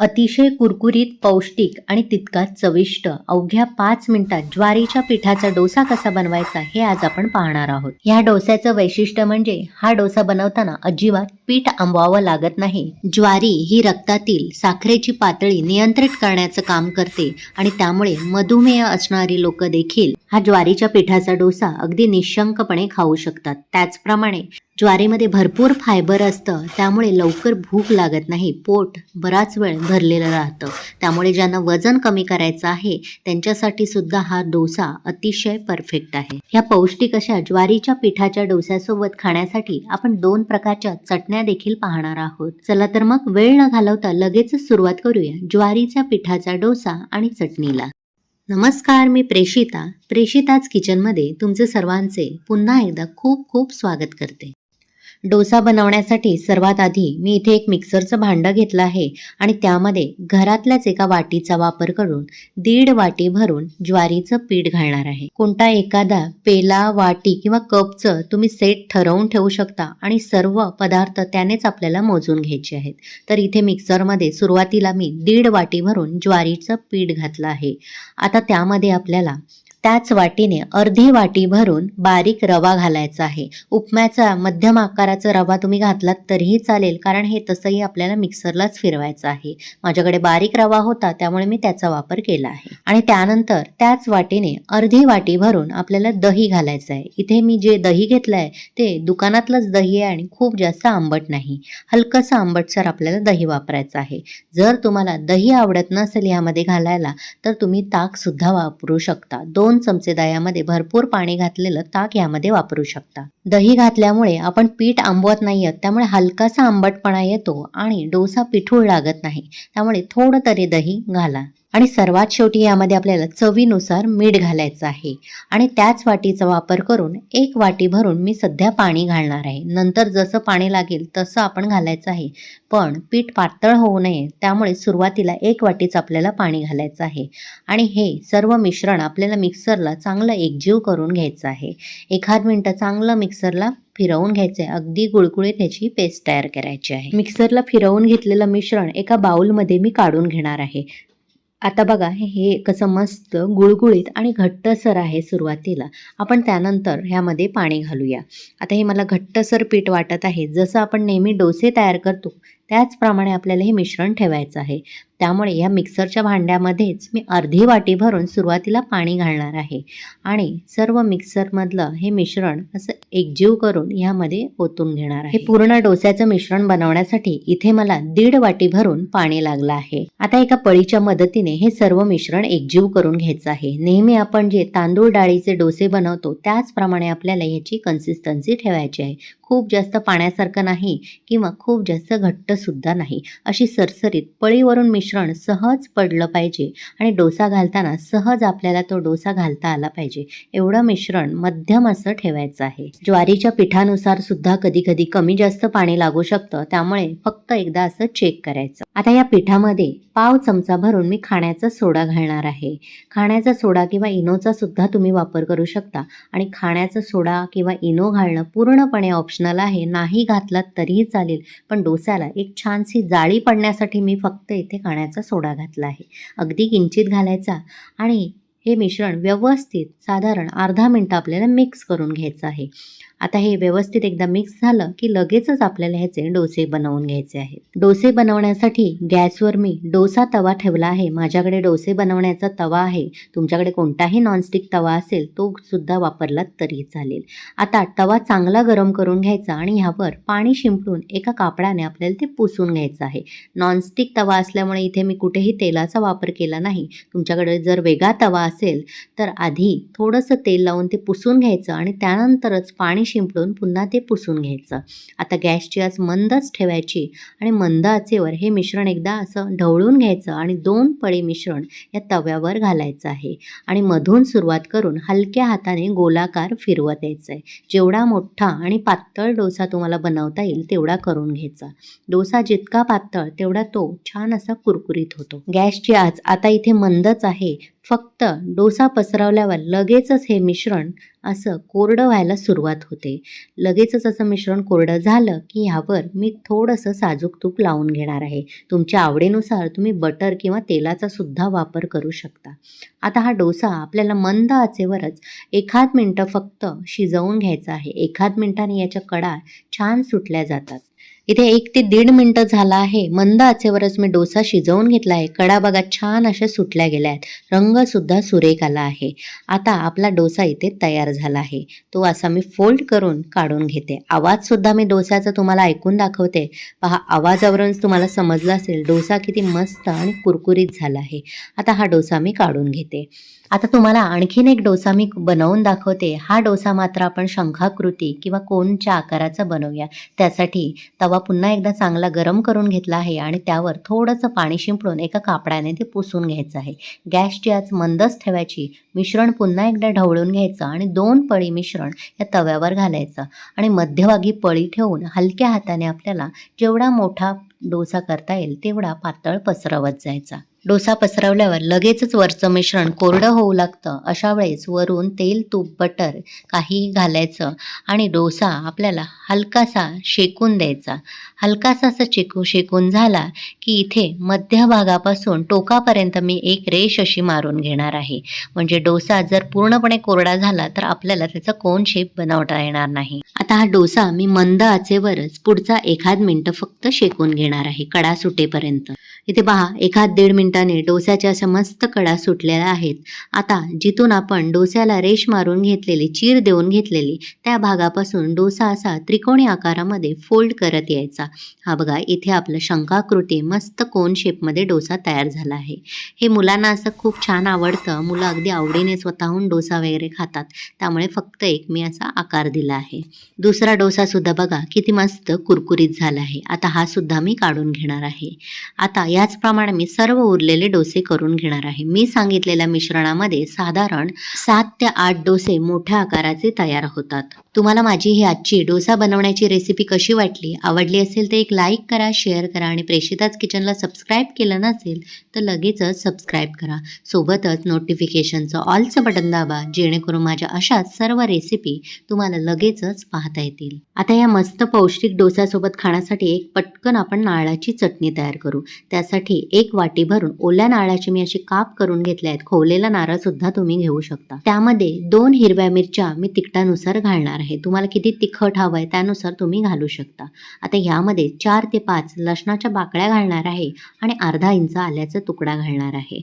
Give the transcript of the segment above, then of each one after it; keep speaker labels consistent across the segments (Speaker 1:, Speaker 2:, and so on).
Speaker 1: अतिशय कुरकुरीत पौष्टिक आणि तितकाच चविष्ट. अवघ्या पाच मिनिटात ज्वारीच्या पिठाचा डोसा कसा बनवायचा हे आज आपण पाहणार आहोत. ह्या डोस्याचं वैशिष्ट्य म्हणजे हा डोसा बनवताना अजिबात पीठ आंबवावं लागत नाही. ज्वारी ही रक्तातील साखरेची पातळी नियंत्रित करण्याचं काम करते आणि त्यामुळे मधुमेह असणारी लोक देखील हा ज्वारीच्या पिठाचा डोसा अगदी निशंकपणे खाऊ शकतात. त्याचप्रमाणे ज्वारीमध्ये भरपूर फायबर असतं त्यामुळे लवकर भूक लागत नाही. पोट बराच वेळ भरलेलं राहतं. त्यामुळे ज्यांना वजन कमी करायचं आहे त्यांच्यासाठी सुद्धा हा डोसा अतिशय परफेक्ट आहे. ह्या पौष्टिक अशा ज्वारीच्या पिठाच्या डोस्यासोबत खाण्यासाठी आपण दोन प्रकारच्या चटण्या देखील पाहणार आहोत. चला तर मग वेळ न घालवता लगेचच सुरुवात करूया ज्वारीच्या पिठाचा डोसा आणि चटणीला. नमस्कार मी प्रेषिता प्रेषिताच किचनमध्ये तुमचे सर्वांचे पुन्हा एकदा खूप खूप स्वागत करते. डोसा बनवण्यासाठी सर्वात आधी मी इथे एक मिक्सरचं भांडं घेतलं आहे आणि त्यामध्ये घरातल्याच एका वाटीचा वापर करून दीड वाटी भरून ज्वारीचं पीठ घालणार आहे. कोणता एखादा पेला वाटी किंवा कपचं तुम्ही सेट ठरवून ठेवू शकता आणि सर्व पदार्थ त्यानेच आपल्याला मोजून घ्यायचे आहेत. तर इथे मिक्सरमध्ये सुरुवातीला मी दीड वाटी भरून ज्वारीचं पीठ घातलं आहे. आता त्यामध्ये आपल्याला त्याच वाटीने अर्धी वाटी भरून बारीक रवा घालायचा आहे. उपम्याचा मध्यम आकाराचा रवा तुम्ही घातलात तरीही चालेल कारण हे तसंही आपल्याला मिक्सरलाच फिरवायचं आहे. माझ्याकडे बारीक रवा होता त्यामुळे मी त्याचा वापर केला आहे. आणि त्यानंतर त्याच वाटीने अर्धी वाटी भरून आपल्याला दही घालायचं आहे. इथे मी जे दही घेतलं आहे ते दुकानातलंच दही आहे आणि खूप जास्त आंबट नाही. हलकंसं आंबटसर आपल्याला दही वापरायचं आहे. जर तुम्हाला दही आवडत नसेल यामध्ये घालायला तर तुम्ही ताकसुद्धा वापरू शकता. दोन चमचे दह्यामध्ये भरपूर पाणी घातलेलं ताक यामध्ये वापरू शकता. दही घातल्यामुळे आपण पीठ आंबवत नाही आहोत त्यामुळे हलकासा आंबटपणा येतो आणि डोसा पिठूळ लागत नाही. त्यामुळे थोडं तरी दही घाला. आणि सर्वात शेवटी यामध्ये आपल्याला चवीनुसार मीठ घालायचं आहे. आणि त्याच वाटीचा वापर करून एक वाटी भरून मी सध्या पाणी घालणार आहे. नंतर जसं पाणी लागेल तसं आपण घालायचं आहे. पण पीठ पातळ होऊ नये त्यामुळे सुरुवातीला एक वाटीच आपल्याला पाणी घालायचं आहे. आणि हे सर्व मिश्रण आपल्याला मिक्सरला चांगलं एकजीव करून घ्यायचं आहे. एखाद मिनटं चांगलं मिक्सरला फिरवून घ्यायचे अगदी गुळगुळीत त्याची पेस्ट तयार करायची आहे. मिक्सरला फिरवून घेतलेलं मिश्रण एका बाउलमध्ये मी काढून घेणार आहे. आता बघा हे- कसं मस्त गुळगुळीत आणि घट्टसर आहे सुरुवातीला. आपण त्यानंतर ह्यामध्ये पाणी घालूया. आता हे मला घट्टसर पीठ वाटत आहे. जसं आपण नेहमी डोसे तयार करतो त्याचप्रमाणे आपल्याला हे मिश्रण ठेवायचं आहे. त्यामुळे या मिक्सरच्या भांड्यामध्येच मी अर्धी वाटी भरून सुरुवातीला पाणी घालणार आहे. आणि सर्व मिक्सरमधलं हे मिश्रण असं एकजीव करून ह्यामध्ये ओतून घेणार आहे. हे पूर्ण डोस्याचं मिश्रण बनवण्यासाठी इथे मला दीड वाटी भरून पाणी लागलं आहे. आता एका पळीच्या मदतीने हे सर्व मिश्रण एकजीव करून घ्यायचं आहे. नेहमी आपण जे तांदूळ डाळीचे डोसे बनवतो त्याचप्रमाणे आपल्याला याची कन्सिस्टन्सी ठेवायची आहे. खूप जास्त पाण्यासारखं नाही किंवा खूप जास्त घट्ट सुद्धा नाही. अशी सरसरीत पळीवरून मिश्रण सहज पडलं पाहिजे आणि डोसा घालताना सहज आपल्याला तो डोसा घालता आला पाहिजे. एवढं मिश्रण मध्यम असं ठेवायचं आहे. ज्वारीच्या पिठानुसार सुद्धा कधी कधी कमी जास्त पाणी लागू शकतं. त्यामुळे फक्त एकदा असं चेक करायचं. आता या पिठामध्ये पाव चमचा भरून मी खाण्याचा सोडा घालणार आहे. खाण्याचा सोडा किंवा इनोचा सुद्धा तुम्ही वापर करू शकता आणि खाण्याचा सोडा किंवा इनो घालणं पूर्णपणे ऑप्शन ऑप्शनल आहे नाही घातलात तरीही चालेल. पण डोस्याला एक छानशी जाळी पडण्यासाठी मी फक्त इथे खाण्याचा सोडा घातला आहे. अगदी किंचित घालायचा. आणि हे मिश्रण व्यवस्थित साधारण अर्धा मिनटं आपल्याला मिक्स करून घ्यायचं आहे. आता हे व्यवस्थित एकदा मिक्स झालं की लगेचच आपल्याला ह्याचे डोसे बनवून घ्यायचे आहेत. डोसे बनवण्यासाठी गॅसवर मी डोसा तवा ठेवला आहे. माझ्याकडे डोसे बनवण्याचा तवा आहे. तुमच्याकडे कोणताही नॉनस्टिक तवा असेल तो सुद्धा वापरला तरी चालेल. आता तवा चांगला गरम करून घ्यायचा आणि ह्यावर पाणी शिंपडून एका कापडाने आपल्याला ते पुसून घ्यायचं आहे. नॉनस्टिक तवा असल्यामुळे इथे मी कुठेही तेलाचा वापर केला नाही. तुमच्याकडे जर वेगळा तवा असेल तर आधी थोडंसं तेल लावून ते पुसून घ्यायचं आणि त्यानंतरच पाणी शिंपडून पुन्हा ते पुसून घ्यायचं. आता गॅसची आज मंदच ठेवायची आणि मंद आचेवर हे मिश्रण एकदा असं ढवळून घ्यायचं आणि दोन पळी मिश्रण या तव्यावर घालायचं आहे. आणि मधून सुरुवात करून हलक्या हाताने गोलाकार फिरवत यायचं आहे जेवढा मोठा आणि पातळ डोसा तुम्हाला बनवता येईल तेवढा करून घ्यायचा. डोसा जितका पातळ तेवढा तो छान असा कुरकुरीत होतो. गॅसची आज आता इथे मंदच आहे. फक्त डोसा पसरवल्यावर लगेचच हे मिश्रण असं कोरडं व्हायला सुरुवात होते. लगेचच असं मिश्रण कोरडं झालं की ह्यावर मी थोडंसं साजूक तूप लावून घेणार आहे. तुमच्या आवडीनुसार तुम्ही बटर किंवा तेलाचा सुद्धा वापर करू शकता. आता हा डोसा आपल्याला मंद आचेवरच एखाद मिनटं फक्त शिजवून घ्यायचा आहे. एखाद मिनटाने याच्या कडा छान सुटल्या जातात. इथे एक ते दीड मिनटं झाला आहे. मंद आचेवरच मी डोसा शिजवून घेतला आहे. कडा बघा छान अशा सुटल्या गेल्या आहेत. रंगसुद्धा सुरेख आला आहे. आता आपला डोसा इथे तयार झाला आहे. तो असा मी फोल्ड करून काढून घेते. आवाजसुद्धा मी डोसाचा तुम्हाला ऐकून दाखवते. पहा आवाजावरूनच तुम्हाला समजलं असेल डोसा किती मस्त आणि कुरकुरीत झाला आहे. आता हा डोसा मी काढून घेते. आता तुम्हाला आणखीन एक डोसा मी बनवून दाखवते. हा डोसा मात्र आपण शंखाकृती किंवा कोनच्या आकाराचा बनवूया. त्यासाठी तवा पुन्हा एकदा चांगला गरम करून घेतला आहे आणि त्यावर थोडंसं पाणी शिंपडून एका कापडाने ते पुसून घ्यायचं आहे. गॅसची आज मंदच ठेवायची मिश्रण पुन्हा एकदा ढवळून घ्यायचं आणि दोन पळी मिश्रण या तव्यावर घालायचं आणि मध्यभागी पळी ठेवून हलक्या हाताने आपल्याला जेवढा मोठा डोसा करता येईल तेवढा पातळ पसरवत जायचा. डोसा पसरवल्यावर लगेचच वरचं मिश्रण कोरडं होऊ लागतं. अशा वेळेस वरून तेल तूप बटर काही घालायचं आणि डोसा आपल्याला हलकासा शेकून द्यायचा. हलकासा असं शेकू शेकून झाला की इथे मध्यभागापासून टोकापर्यंत मी एक रेष अशी मारून घेणार आहे. म्हणजे डोसा जर पूर्णपणे कोरडा झाला तर आपल्याला त्याचा कोन शेप बनवता येणार नाही. आता हा डोसा मी मंद आचेवरच पुढचा एखाद मिनटं फक्त शेकून घेणार आहे कडा सुटेपर्यंत. इथे पहा एखाद दीड मिनिटाने डोस्याच्या समस्त मस्त कडा सुटलेल्या आहेत. आता जिथून आपण डोस्याला रेश मारून घेतलेली चीर देऊन घेतलेली त्या भागापासून डोसा असा त्रिकोणी आकारामध्ये फोल्ड करत यायचा. हा बघा इथे आपलं शंकाकृती मस्त कोन शेपमध्ये डोसा तयार झाला आहे. हे मुलांना असं खूप छान आवडतं. मुलं अगदी आवडीने स्वतःहून डोसा वगैरे खातात. त्यामुळे फक्त एक मी असा आकार दिला आहे. दुसरा डोसा सुद्धा बघा किती मस्त कुरकुरीत झाला आहे. आता हा सुद्धा मी काढून घेणार आहे. आता याचप्रमाणे मी सर्व उरलेले डोसे करून घेणार आहे. मी सांगितलेल्या मिश्रणामध्ये साधारण सात ते आठ डोसे मोठ्या आकाराचे तयार होतात. तुम्हाला माझी ही आजची डोसा बनवण्याची रेसिपी कशी वाटली आवडली असेल तर एक लाईक करा शेअर करा आणि प्रेषिताच किचनला सबस्क्राईब केलं नसेल तर लगेचच सबस्क्राईब करा. सोबतच नोटिफिकेशनचं ऑलचं बटन दाबा जेणेकरून माझ्या अशाच सर्व रेसिपी तुम्हाला लगेचच पाहता येतील. आता या मस्त पौष्टिक डोसासोबत खाण्यासाठी एक पटकन आपण नारळाची चटणी तयार करू. त्यासाठी एक वाटी भरून ओल्या नारळाची मी अशी काप करून घेतले आहेत. खोवलेला नारळ सुद्धा तुम्ही घेऊ शकता. त्यामध्ये दोन हिरव्या मिरच्या मी तिखटानुसार घालणार आहे. तुम्हाला किती तिखट हवं आहे त्यानुसार तुम्ही घालू शकता. आता ह्यामध्ये चार ते पाच लसणाच्या बाकड्या घालणार आहे आणि अर्धा इंच आल्याचा तुकडा घालणार आहे.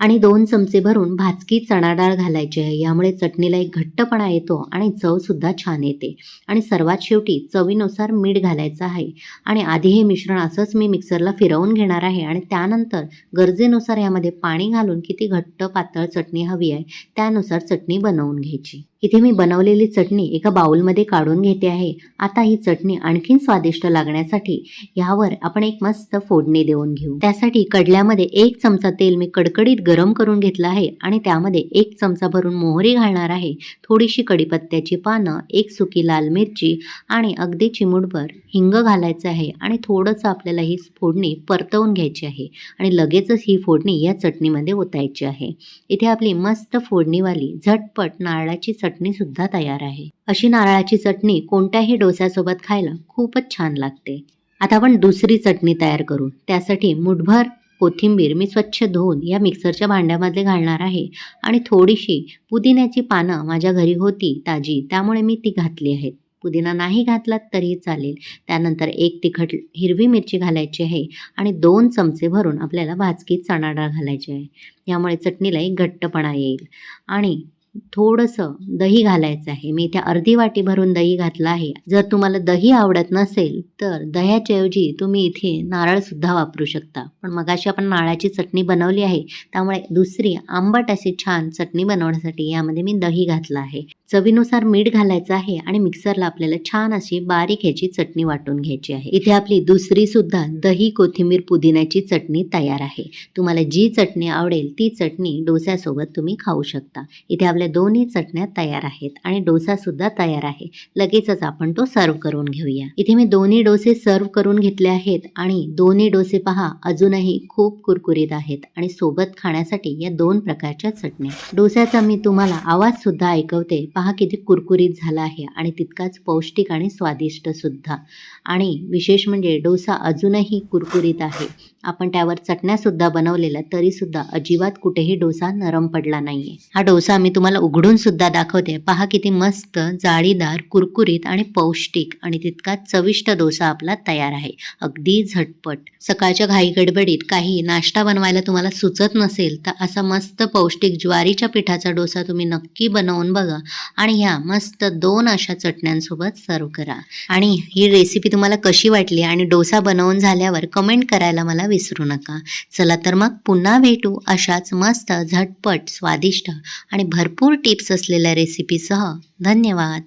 Speaker 1: आणि दोन चमचे भरून भाजकी चणा डाळ घालायची आहे. यामुळे चटणीला एक घट्टपणा येतो आणि चवसुद्धा छान येते. आणि सर्वात शेवटी चवीनुसार मीठ घालायचं आहे. आणि आधी हे मिश्रण असंच मी मिक्सरला फिरवून घेणार आहे आणि त्यानंतर गरजेनुसार यामध्ये पाणी घालून किती घट्ट पातळ चटणी हवी आहे त्यानुसार चटणी बनवून घ्यायची. इथे मी बनवलेली चटणी एका बाउलमध्ये काढून घेते आहे. आता ही चटणी आणखीन स्वादिष्ट लागण्यासाठी ह्यावर आपण एक मस्त फोडणी देऊन घेऊ. त्यासाठी कडल्यामध्ये एक चमचा तेल मी कडकडीत गरम करून घेतलं आहे आणि त्यामध्ये एक चमचा भरून मोहरी घालणार आहे. थोडीशी कडीपत्त्याची पानं एक सुकी लाल मिरची आणि अगदी चिमूटभर हिंग घालायचं आहे आणि थोडंसं आपल्याला ही फोडणी परतवून घ्यायची आहे आणि लगेचच ही फोडणी या चटणीमध्ये ओतायची आहे. इथे आपली मस्त फोडणीवाली झटपट नारळाची चटणी सुद्धा तयार आहे. अशी नारळाची चटणी कोणत्याही डोस्यासोबत खायला खूपच छान लागते. आता आपण दुसरी चटणी तयार करू. त्यासाठी मुठभर कोथिंबीर मी स्वच्छ धुवून या मिक्सरच्या भांड्यामध्ये घालणार आहे आणि थोडीशी पुदिन्याची पानं माझ्या घरी होती ताजी त्यामुळे मी ती घातली आहेत. पुदिना नाही घातलात तरीही चालेल. त्यानंतर एक तिखट हिरवी मिरची घालायची आहे आणि दोन चमचे भरून आपल्याला भाजकी चणा डाळ घालायची आहे. यामुळे चटणीला एक घट्टपणा येईल. आणि थोडंसं दही घालायचं आहे. मी इथे अर्धी वाटी भरून दही घातलं आहे. जर तुम्हाला दही आवडत नसेल तर दह्याच्याऐवजी तुम्ही इथे नारळसुद्धा वापरू शकता. पण मगाशी आपण नारळाची चटणी बनवली आहे त्यामुळे दुसरी आंबट अशी छान चटणी बनवण्यासाठी यामध्ये मी दही घातलं आहे. चवीनुसार मीठ घालायचं आहे आणि मिक्सरला आपल्याला छान अशी बारीक ह्याची चटणी वाटून घ्यायची आहे. इथे आपली दुसरी सुद्धा दही कोथिंबीर पुदिन्याची चटणी तयार आहे. तुम्हाला जी चटणी आवडेल ती चटणी डोस्यासोबत तुम्ही खाऊ शकता. इथे आपल्या दोन्ही चटण्या तयार आहेत आणि डोसा सुद्धा तयार आहे. लगेचच आपण तो सर्व करून घेऊया. इथे मी दोन्ही डोसे सर्व करून घेतले आहेत आणि दोन्ही डोसे पहा अजूनही खूप कुरकुरीत आहेत आणि सोबत खाण्यासाठी या दोन प्रकारच्या चटण्या. डोस्याचा मी तुम्हाला आवाज सुद्धा ऐकवते. पहा किती कुरकुरीत झाला आहे आणि तितकाच पौष्टिक आणि स्वादिष्ट सुद्धा. आणि विशेष म्हणजे डोसा अजूनही कुरकुरीत आहे. आपण त्यावर चटण्यासुद्धा बनवलेल्या तरीसुद्धा अजिबात कुठेही डोसा नरम पडला नाहीये. हा डोसा मी तुम्हाला उघडून सुद्धा दाखवते. पहा किती मस्त जाळीदार कुरकुरीत आणि पौष्टिक आणि तितकाच चविष्ट डोसा आपला तयार आहे. अगदी झटपट. सकाळच्या घाई गडबडीत काही नाश्ता बनवायला तुम्हाला सुचत नसेल तर असा मस्त पौष्टिक ज्वारीच्या पिठाचा डोसा तुम्ही नक्की बनवून बघा आणि ह्या मस्त दोन अशा चटण्यांसोबत सर्व करा. आणि ही रेसिपी तुम्हाला कशी वाटली आणि डोसा बनवून झाल्यावर कमेंट करायला मला विसरू नका. चला तर मग पुन्हा भेटू अशाच मस्त झटपट स्वादिष्ट आणि भरपूर टिप्स असलेल्या रेसिपीसह धन्यवाद.